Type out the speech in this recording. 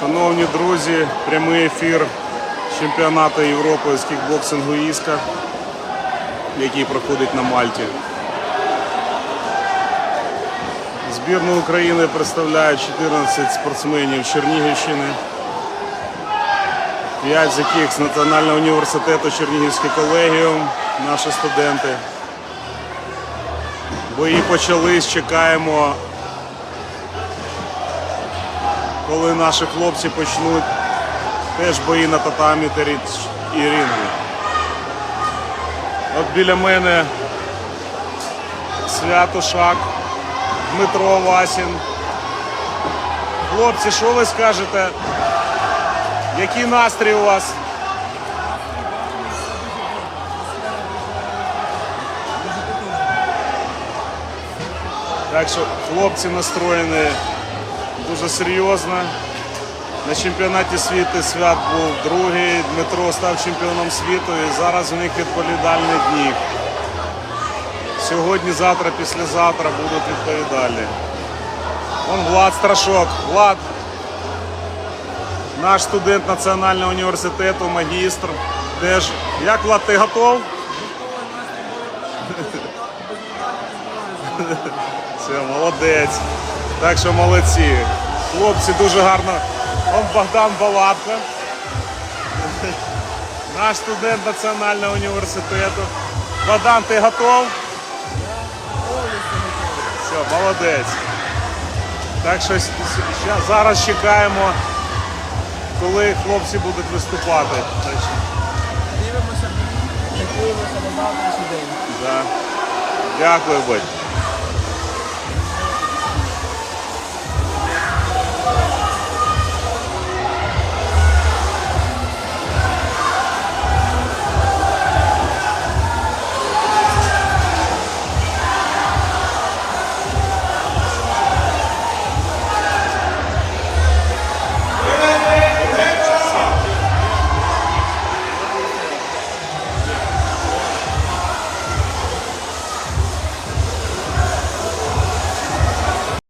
Шановні друзі, прямий ефір чемпіонату Європи з кікбоксингу Іска, який проходить на Мальті. Збірну України представляють 14 спортсменів Чернігівщини, 5 з яких з Національного університету Чернігівський колегіум, наші студенти. Бої почались, чекаємо коли наші хлопці почнуть теж бої на татамі та і рінгу. От біля мене Святошак, Дмитро Васін. Хлопці, що ви скажете? Який настрій у вас? Так що хлопці настроєні дуже серйозно. На чемпіонаті світу свят був другий. Дмитро став чемпіоном світу і зараз у них відповідальні дні. Сьогодні, завтра, післязавтра будуть відповідальні. Вон Влад Страшок. Влад, наш студент Національного університету, магістр. Теж. Як Влад, ти готов? Все, молодець. Так що молодці. Хлопці дуже гарно. Он Богдан Балатко. Наш студент Національного університету. Богдан, ти готов? Все, молодець. Так що зараз чекаємо, коли хлопці будуть виступати. Дивимося, готуємося на завтрашній день. Дякую, Бодь.